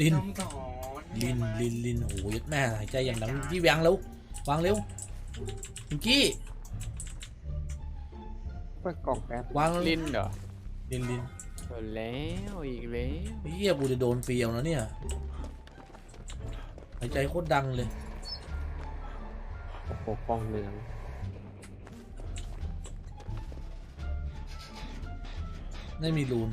ลินต้องสอนลิน ลิน ลินโอ้ยดแม่หายใจอย่างดังพี่วางเร็ววางเร็วพิงกี้เปิดกล่องแป๊บวางลินเหรอ ลินลินโดนแล้วอีกแล้วเฮียกูจะโดนเฟียวนะเนี่ยหายใจโคตรดังเลยโอ้โหกล่องเหลืองไม่มีรูน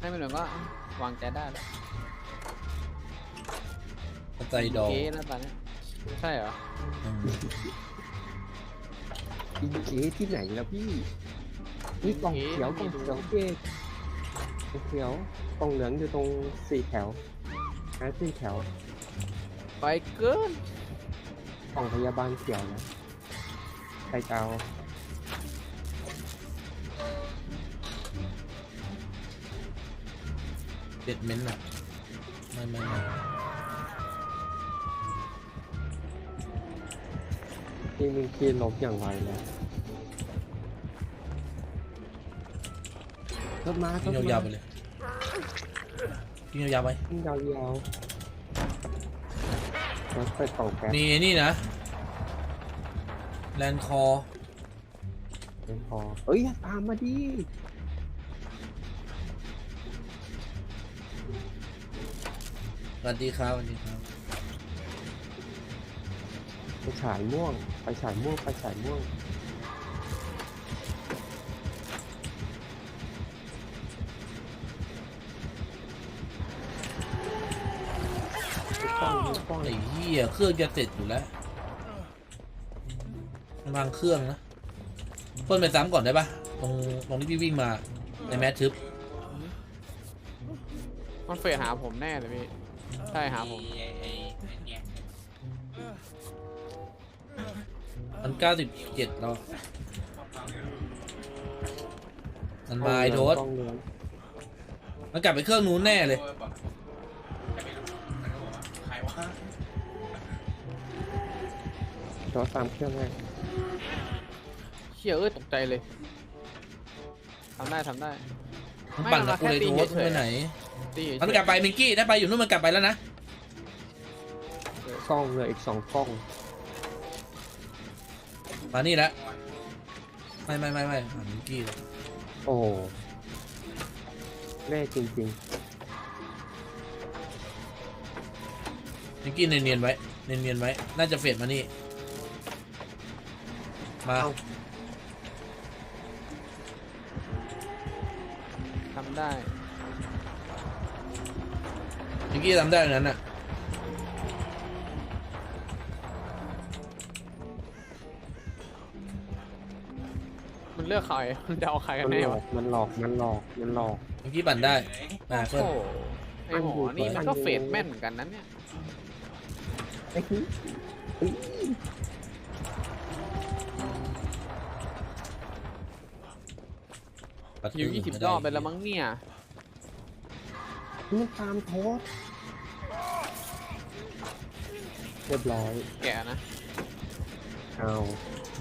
ให้มันเหมือนก็วางใจได้แล้วกระจายดอกเก๊นะตอนเนี้ยใช่เหรออืมอีเอที่ไหนแล้วพี่นี่กล่องเขียวกล่องเขียวเอ๊ะกล่องเขียวกล่องเหลืองอยู่ตรงสี่แถวหาสี่แถวไปเกินกล่องพยาบาลเขียวนะใครจะเอา เด็ดเม้นต์อะไม่ไม่ไม่ที่มึงคีนลบอย่างไวเลยรถมากินรถยาวๆมาไปเลยกินยาวๆไปวิ่งยาวๆรถเปิดกล่องแป๊บมีไอ้นี่นะแลนคอเป็นพอเอ้ยตามมาดิ สวัสดีครับสวัสดีครับ ไปฉายม่วง ไปฉายม่วง ไปฉายม่วงป้องป้อง ไอ้เหี้ยเครื่องจะเสร็จอยู่แล้ววางเครื่องนะเพิ่นไปซ้ำก่อนได้ปะตรงตรงที่พี่วิ่งมาในแมททึบ มันเฟยหาผมแน่เลยพี่ ใช่หาผม ไอ้ไอ้ไอ้เนี่ยมันเก้าสิบเจ็ดแล้วมันมาไอ้โทษป้องเหลืองมันกลับไปเครื่องนู้นแน่เลยโอ้อกใครไม่รู้มันก็บอกว่าใครวะโทษตามเครื่องให้เชี่ยเอ้ยตกใจเลยทำได้ทำได้ มันปั่นกับกูเลยโทษมึงไปไหน ตีเฉยๆมันกลับไปมิงกี้ถ้าไปอยู่นู่นมันกลับไปแล้วนะกล้องเหลยอีกสองกล้องมานี่แล้วไม่ไม่ไม่ไม่หามิงกี้เลยโอ้โหแน่จริงมิงกี้เนียนๆไว้เนียนๆไว้ น่าจะเฟดมานี่มาทำได้ มิงกี้ทำได้อย่างนั้นอะมันเลือกใครมันจะเอาใครๆกันมันแน่หลอวะก มันหลอก มันหลอก มันหลอกมิงกี้ปั่นได้มาเพิ่โอ้มโหไอหมอนี่มันก็เฟดแม่นเหมือนกันนั้นเนี่ยไอ้ที่เฮ้ยปัดอยู่ปืนยี่สิบม่รด้อบไปแล้วมั้งเนี่ย มันตามโทษเรียบร้อยแกะนะเอา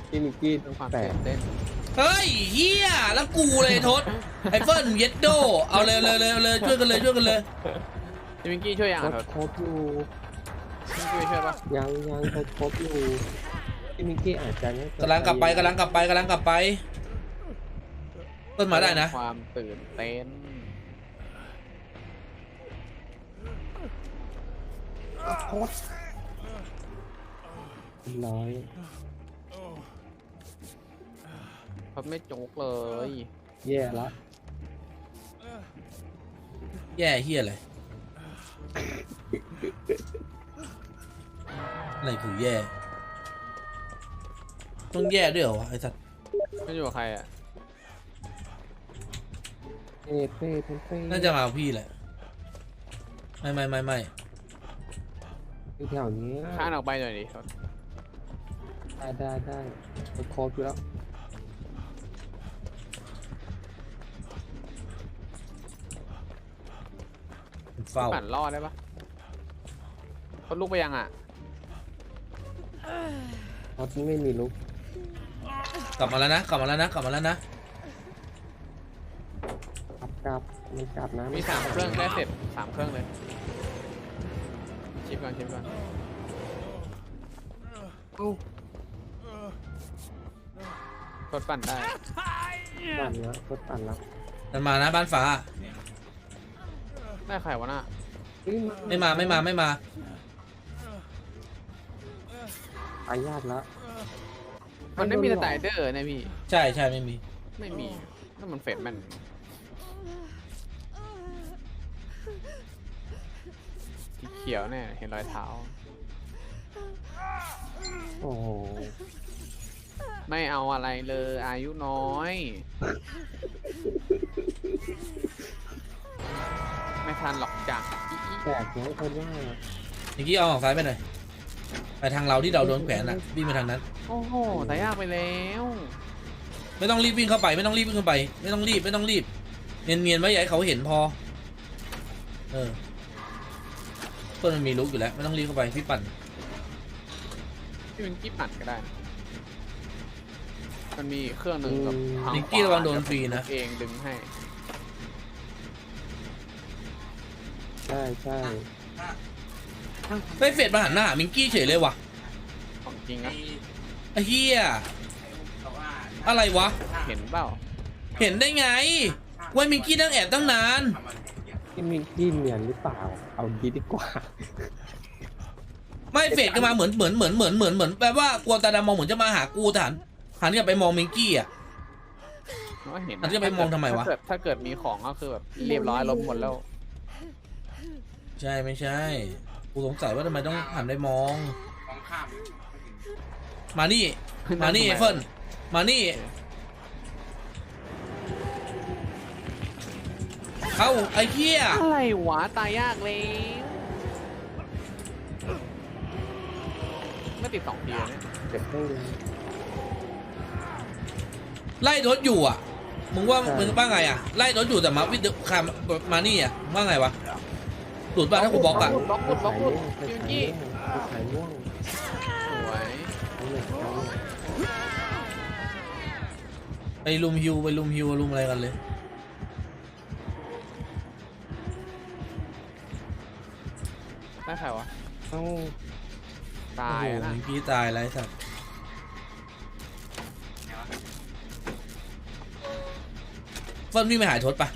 พี่มิกกี้เรื่องความแตตื่กนเต้นเฮ้ยเฮียแล้วกูเลยทศไอเฟิลเย็ดโดเอาเลยเลยเลยเลยช่วยกันเลยช่วยกันเลยพี่มิงกี้ช่วยยังรอะถเถอะครบอยู่พี่มิงกี้ช่วยปะยังยังรถครบอยู่พี่มิกกี้อาจจะไม่กำลังกลับไปกำลังกลับไปกำลังกลับไปเพิ่นมาได้นะความตื่นเต้น โทษร้อยเขาไม่จุกเลย แย่ละแย่เฮียอะไรอะไรคือแย่ ต้องแย่ด้วยเหรอวะไอ้สัตว์ไม่อยู่กับใครอะเป้เป้เป้เป้น่าจะมากับพี่แหละ ไม่ไม่ไม่ไม่ อยู่แถวนี้ข้านออกไปหน่อยดิได้ได้ได้รถครบอยู่แล้วมันเฝ้าปั่นรอดได้ปะเขาลุกไปยังอะรถไม่มีลุก กลับมาแล้วนะ กลับมาแล้วนะ กลับมาแล้วนะ กลับมันกลับนะมีสามเครื่องได้เสร็จสามเครื่องเลยชิป ก่อนชิปก่อนเอ้ากดปั่นได้ปั่นแล้วกดปั่นแล้วมันมานะบ้านฟ้า ได้ใครวะน่ะเอ้ยไม่มาไม่มาไม่มาตายยากแล้วมันไม่มีโดสนหลอกไตรเดอร์นะพี่ ใช่ใช่ไม่มี ไม่มีนั่นมันเฟดแมนสี เขียวเนี่ยเห็นรอยเท้า โอ้โหไม่เอาอะไรเลย อายุน้อย ไม่ทันหรอกจ้ะอีอีแปลกนะคนว่าเมื่อกี้เอาออกซ้ายไปหน่อยไปทางเราที่เราโดนแขวนอะวิ่งไปทางนั้น โอ้โหตายยากไปแล้ว ไม่ต้องรีบวิ่งเข้าไป ไม่ต้องรีบวิ่งเข้าไป ไม่ต้องรีบไม่ต้องรีบเนียนเนียนๆไว้อย่าให้เขาเห็นพอ เออ เพื่อนมันมีลุกอยู่แล้ว ไม่ต้องรีบเข้าไปพี่ปั่นที่เป็นกิ๊บหนัดก็ได้นะมันมีเครื่องหนึ่งกับทานิกกี้ระวังโดนฟรีนะเองดึงให้ใช่ใช่ไม่เฟดมาหันหน้าหามิงกี้เฉยเลยว่ะของจริงนะไอ้เฮียแต่ว่าอะไรวะ เห็นเปล่า เห็นได้ไงว่ามิงกี้นั่งแอบตั้งนาน ทำอะไรเนี่ยที่มีที่เนียนหรือเปล่า เอาดีดีกว่า ไม่เฟดก็มาเหมือนเหมือนเหมือนเหมือนเหมือนเหมือนแปลว่ากลัวตาดำมองเหมือนจะมาหากูแต่หันหันกลับไปมองมิงกี้อะมันก็เห็นอันนี้จะไปมองทำไมวะ ถ้าเกิดถ้าเกิดมีของก็คือแบบเรียบร้อยล้มหมดแล้ว ใช่ไม่ใช่ กูสงสัยว่าทำไมต้องหันไปมอง มองข้าม มานี่ มานี่ไอ้เฟิร์นมานี่ เอ้าไอ้เหี้ยอะไรวะตายยากเลยไม่ติดสองทีเลยเนี่ยเก็บได้เลยไล่รถอยู่อะ มึงว่ามึงว่าไงอะ ไล่รถอยู่แต่มาวิดคามมานี่อะมึงว่าไงวะหลุดป่ะถ้ากูบล็อกอะบล็อกหลุดบล็อกหลุดไปพี่สายกี้ม่วงไปสายม่วงสวยเอาเลยเอาเลยไปลุมฮิวไปลุมฮิวลุมอะไรกันเลย ใครวะเอาตายโอ้อะโหนะมิงกี้ตายไรสัตว์เฟิร์นวิ่งไปหายทศปะ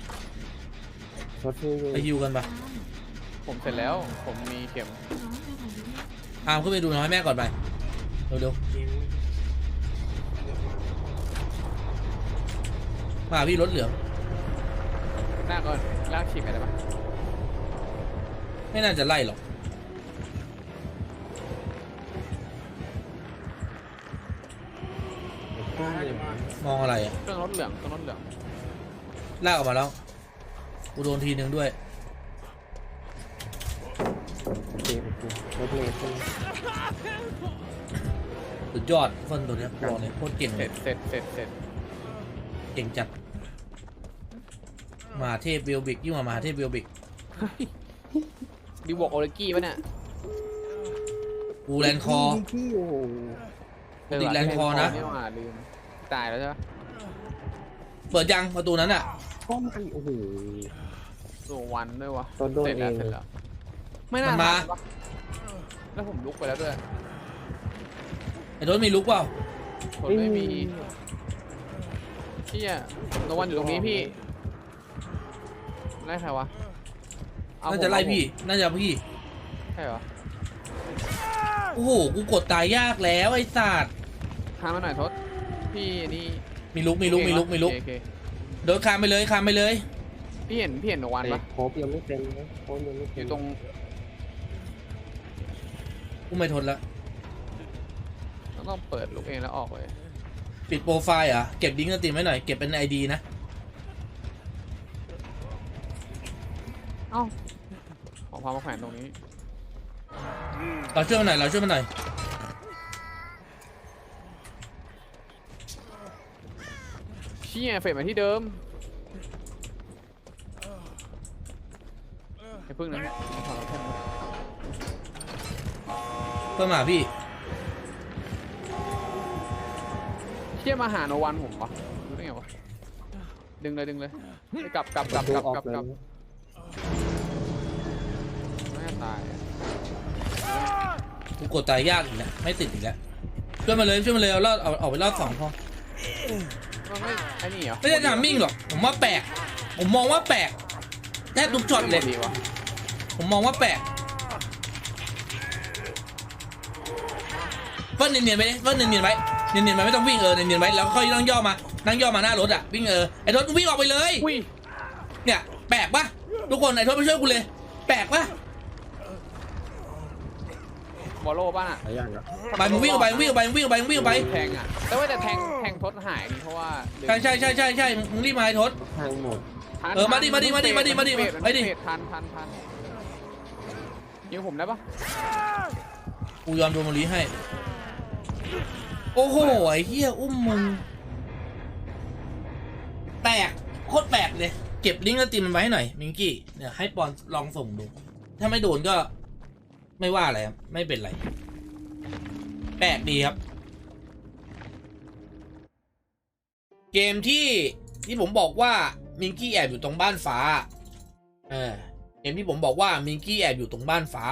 รถที่อยู่ไปฮิวกันปะผมเสร็จแล้ว ผมมีเข็มอามขึ้นไปดูน้อยแม่ก่อนไป เร็วๆมาพี่รถเหลือง หน้าก่อนลากฉีกไปได้ปะไม่น่าจะไล่หรอก มองอะไรอะเครื่องรถเหลืองเครื่องรถเหลืองลากออกมาแล้ว กูโดนทีหนึ่งด้วยโอเคโอเครถเมล์ใช่ไหมสุดยอดเฟิร์นตัวเนี้ยบอกเลยโคตรเก่งเสเลร็ยจเสร็จเสร็จเสร็จเก่งจัดมหาเทพเบลบิกยิ่งกว่ามหาเทพเบลบิกดีบวกโอเลกี้ปะเนี่ยกูแลนคอที่โอ้โหติดแรงคอนะนี่หว่าลืม ตายแล้วใช่ปะเปิดยังประตูนั้นอะข้อมันโอ้โหตัววันด้วยวะตัวโดนเสร็จแล้วเอง เสร็จแล้วไม่น่ามันมาทันวะแล้วผมลุกไปแล้วด้วยไอ้รถมีลุกเปล่าคนไม่มีพี่อะตะวันอยู่ตรงนี้พี่ไล่ใครวะเอน่าผมจะไล่เอผมพี่น่าจะพี่ใช่เหรอโอ้โหกูกดตายยากแล้วไอ้สัตว์พามาหน่อยทศ พี่นี่มีลุกมีลุกมีลุกมีลุกโอเคโอเคโดนคามไปเลยคามไปเลย พี่เห็นพี่เห็นตะวันแต่ปะโครบยังไม่เต็มนะโครบยังไม่อเต็มยู่ตรงกูไม่ทนละต้องเปิดลุกเองแล้วออกเลยปิดโปรไฟล์เหรอะเก็บดิ้งก์สตรีมไว้หน่อย เก็บเป็นไอดีนะ เอ้าของพามาแขวนตรงนี้เราช่วยมันหน่อยเราช่วยมันหน่อย ชี่ยเฟดมาที่เดิมไอ้พึ่งนั้นขอรับแทนนะเพื่อมาพี่เชี่ยมาหาโนวันผมปะรู้ได้ไงวะดึงเลยดึงเลยไปกลับกลับกลับดูกลับออกกลับเลยกลับไม่น่าตายอะกูกดตายยากอีกแล้วไม่ติดอีกแล้วช่วยมาเลยช่วยมาเลยเอารอดเอาเอาไปรอดสองพอ มันไม่ไอ้นี่เหรอไม่ใช่ทามมิ่งหรอกผมว่าแปลกผมมองว่าแปลกแทบทุกช็อตเลยดีวะผมมองว่าแปลกเพิ่นเนียนๆไปดิเพิ่นเนียนๆไว้เนียนๆไปไม่ต้องวิ่งเออเนียนๆไว้แล้วค่อยนั่งย่อมานั่งย่อมาหน้ารถอะวิ่งเออไอ้รถวิ่งออกไปเลยอุ้ยเนี่ยแปลกปะทุกคนไอ้ทศไปช่วยกูเลย แปลกปะบอลโล่ป่ะน่ะหายากเหรอไปมึงวิ่งออกไปมึงวิ่งออกไปมึงวิ่งออกไปมึงวิ่งออกไปแทงอะแต่ว่าแต่แทงแทงทดหายนี่เพราะว่าลืมใช่ใช่ใช่ใช่ใช่มึงรีบมาไอ้ทศ ทางหมดทันเออมาดิมาดิมาดิมาดิมาดิเฟดมาดิ เฟดทันทันทันยิงผมได้ปะกูยอมโดนมารีให้ โอ้โหไอ้เหี้ยอุ้มมึง แปลกโคตรแปลกเลย เก็บลิงก์แล้วตีมันไว้ให้หน่อยมิงกี้เนี่ยให้ปอนลองส่งดู ถ้าไม่โดนก็ ไม่ว่าอะไรครับไม่เป็นไร แปลกดีครับ เกมที่ที่ผมบอกว่ามิงกี้แอบอยู่ตรงบ้านฟ้าเออเกมที่ผมบอกว่ามิงกี้แอบอยู่ตรงบ้านฟ้า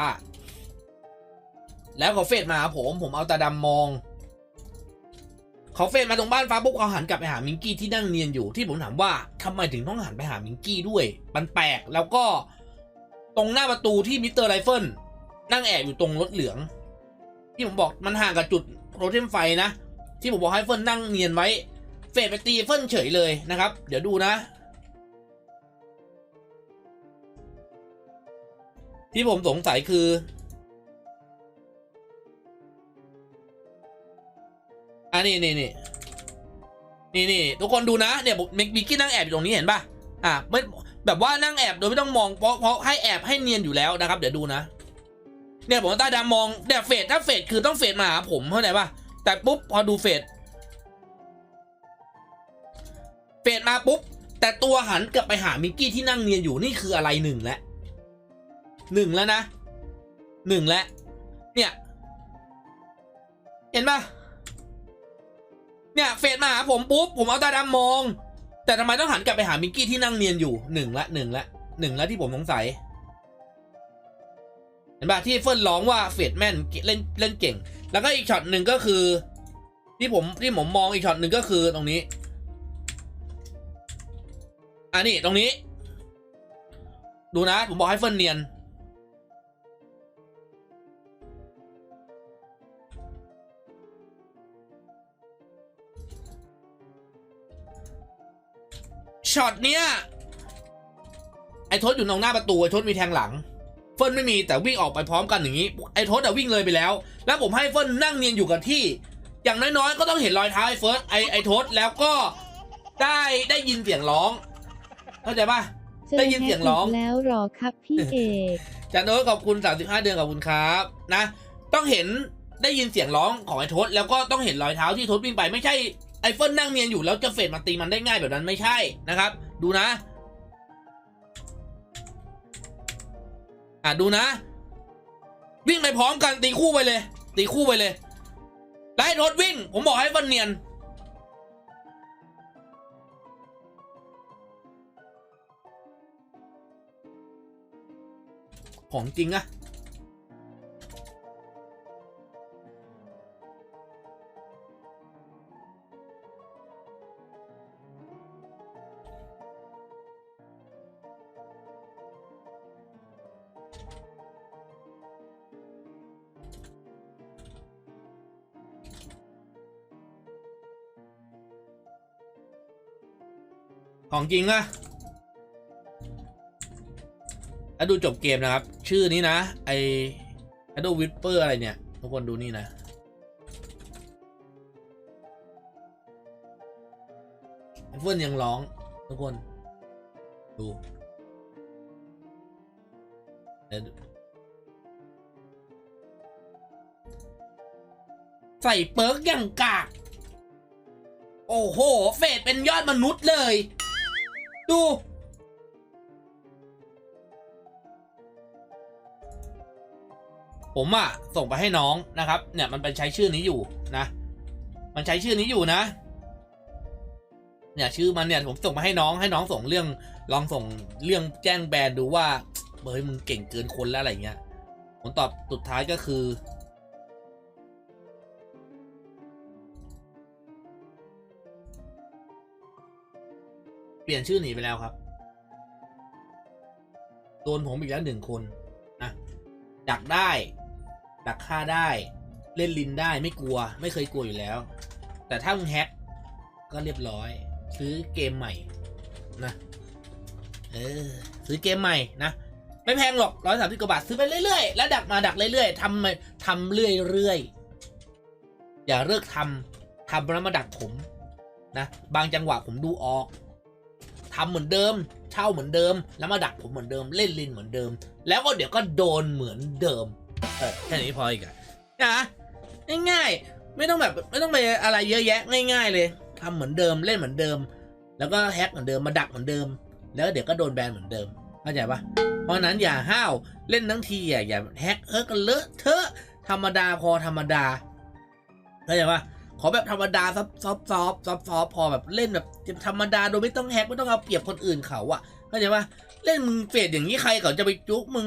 แล้วเขาเฟดมาผมผมเอาตาดำมองเขาเฟดมาตรงบ้านฟ้าปุ๊บเขาหันกลับไปหามิงกี้ที่นั่งเนียนอยู่ที่ผมถามว่าทำไมถึงต้องหันไปหามิงกี้ด้วยมันแปลกแล้วก็ตรงหน้าประตูที่มิสเตอร์ไรเฟิลนั่งแอบอยู่ตรงรถเหลือง ที่ผมบอกมันห่างกับจุดโรเทมไฟนะ ที่ผมบอกให้เฟิลนั่งเนียนไว้ เฟดไปตีเฟิลเฉยเลยนะครับ เดี๋ยวดูนะที่ผมสงสัยคือ อันนี้นี่นี่นี่นี่ทุกคนดูนะ เนี่ยมิกมิกกี้นั่งแอบอยู่ตรงนี้เห็นป่ะ อะไม่แบบว่านั่งแอบโดยไม่ต้องมองเพราะเพราะให้แอบให้เนียนอยู่แล้วนะครับ เดี๋ยวดูนะ เนี่ยผมต้ดำมองเนี่ยเฟดถ้าเฟดคือต้องเฟดมาหาผมเข้าใจป่ะ แต่ปุ๊บพอดูเฟด เฟดมาปุ๊บ แต่ตัวหันกลับไปหามิกกี้ที่นั่งเนียนอยู่นี่คืออะไรหนึ่งแล้วหนึ่งแล้วนะหนึ่งแล้วเนี่ย เห็นปะเนี่ยเฟดมาหาผมปุ๊บผมเอาตาดำมอง แต่ทำไมต้องหันกลับไปหามิกกี้ที่นั่งเนียนอยู่หนึ่งละหนึ่งละหนึ่งละที่ผมสงสัยเห็นปะที่เฟิร์นร้องว่าเฟดแม่นเล่นเล่นเก่ง แล้วก็อีกช็อตหนึ่งก็คือ ที่ผมที่ผมมองอีกช็อตหนึ่งก็คือตรงนี้ อันนี้ตรงนี้ ดูนะ ผมบอกให้เฟิร์นเนียน ช็อตเนี้ย ไอ้ทศอยู่ตรงหน้าประตูไอ้ทศมีแทงหลัง เฟิร์นไม่มีแต่วิ่งออกไปพร้อมกันอย่างนี้ ไอ้ทศอะวิ่งเลยไปแล้ว แล้วผมให้เฟิร์นนั่งเนียนอยู่กับที่ อย่างน้อยๆ ก็ต้องเห็นรอยเท้าไอ้เฟิร์สไอ้ไอ้ทศแล้วก็ได้ได้ยินเสียงร้อง เข้าใจป่ะได้ยินเสียงร้องจแฮกกแล้วหรอครับพี่เอกจานโน้ตขอบคุณ 35 เดือนขอบคุณครับนะ ต้องเห็นได้ยินเสียงร้องของไอ้ทศแล้วก็ต้องเห็นรอยเท้าที่ทศวิ่งไปไม่ใช่ไอ้เฟิร์นนั่งเนียนอยู่แล้วจะเฟดมาตีมันได้ง่ายแบบนั้นไม่ใช่นะครับ ดูนะ อะดูนะ วิ่งไปพร้อมกันตีคู่ไปเลย ตีคู่ไปเลยแล้วให้ทศวิ่ง ผมบอกให้เฟิร์นเนียน ของจริงอะของจริงอะ แล้วดูจบเกมนะครับ ชื่อนี้นะ ไอ Shadow Whisper อะไรเนี่ย ทุกคนดูนี่นะเฟิร์นยังร้อง ทุกคนดูเดี๋ยวดูใส่เปิร์กอย่างกาก โอ้โห เฟดเป็นยอดมนุษย์เลย ดู ผมอะส่งไปให้น้องนะครับ เนี่ยมันไปใช้ชื่อนี้อยู่นะ มันใช้ชื่อนี้อยู่นะ เนี่ยชื่อมันเนี่ยผมส่งมาให้น้องให้น้องส่งเรื่องลองส่งเรื่องแจ้งแบนดูว่าเฮ้ยมึงเก่งเกินคนแล้วอะไรเงี้ยผลตอบสุดท้ายก็คือ เปลี่ยนชื่อหนีไปแล้วครับโดนผมอีกแล้วหนึ่งคนนะดักได้ ดักฆ่าได้เล่นลินได้ไม่กลัว ไม่เคยกลัวอยู่แล้ว แต่ถ้ามึงแฮกก็เรียบร้อย ซื้อเกมใหม่นะเออซื้อเกมใหม่นะไม่แพงหรอกร้อยสามสิบกว่าบาทซื้อไปเรื่อยๆแล้วดักมาดักเรื่อยๆทำมาทำเรื่อยๆอย่าเลิกทำทำแล้วมาดักผมนะบางจังหวะผมดูออกทำเหมือนเดิม เช่าเหมือนเดิม แล้วมาดักผมเหมือนเดิมเล่นลินเหมือนเดิม แล้วก็เดี๋ยวก็โดนเหมือนเดิม เออแค่นี้พออีกอะนะง่ายๆไม่ต้องแบบไม่ต้องไปอะไรเยอะแยะง่าย ๆ เลยทำเหมือนเดิมเล่นเหมือนเดิม แล้วก็แฮกเหมือนเดิมมาดักเหมือนเดิม แล้วเดี๋ยวก็โดนแบนเหมือนเดิมเข้าใจปะเพราะนั้นอย่าห้าวเล่นทั้งทีอย่าอย่าแฮกเออกันเลอะเทอะธรรมดาพอธรรมดาเข้าใจปะขอแบบธรรมดาซอฟซอฟซอฟซอฟซอฟพอแบบเล่นแบบธรรมดาโดยไม่ต้องแฮกไม่ต้องเอาเปรียบคนอื่นเขาอะเข้าใจปะเล่นมึงเฟดอย่างนี้ใครเขาจะไปจุกมึง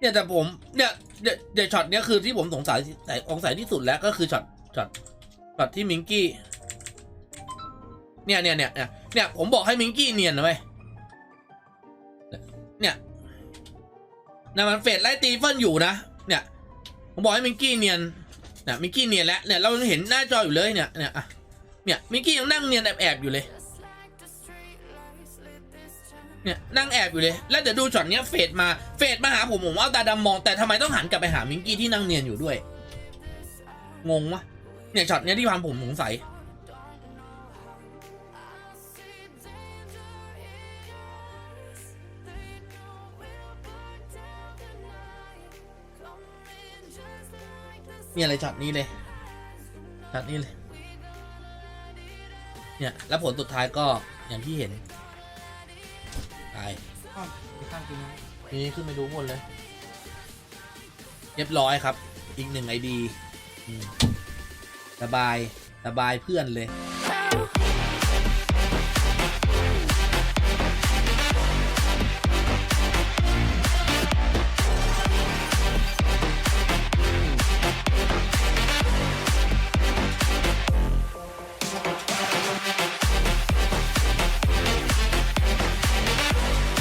เนี่ยแต่ผมเนี่ยเดี๋ยวเดี๋ยวช็อตเนี้ยคือที่ผมสงสัยสงสัยที่สุดแล้วก็คือช็อตช็อตช็อตที่มิงกี้เนี่ยเนี่ยเนี่ยเนี่ยเนี่ยผมบอกให้มิงกี้เนียนนะเว้ยเนี่ยนะมันเฟดไล่ตีเฟิลอยู่นะเนี่ยผมบอกให้มิงกี้เนียนเนี่ยมิงกี้เนียนแล้วเนี่ยเราเห็นหน้าจออยู่เลยเนี่ยเนี่ยอะเนี่ยมิงกี้ยังนั่งเนียนแอบแอบๆอยู่เลย เนี่ยนั่งแอบอยู่เลย แล้วเดี๋ยวดูช็อตเนี้ยเฟดมาเฟดมาหาผมผมเอาตาดำมองแต่ทำไมต้องหันกลับไปหามิงกี้ที่นั่งเนียนอยู่ด้วย งงวะเนี่ยช็อตเนี้ยที่ทำผมสงสัยเนี่ยอะไรช็อตนี้เลยช็อตนี้เลย เนี่ย แล้วผลสุดท้ายก็อย่างที่เห็น ตายข้างกินนะนี่ขึ้นไปดูหมดเลย เรียบร้อยครับ อีกหนึ่งไอดีสบายสบายเพื่อนเลย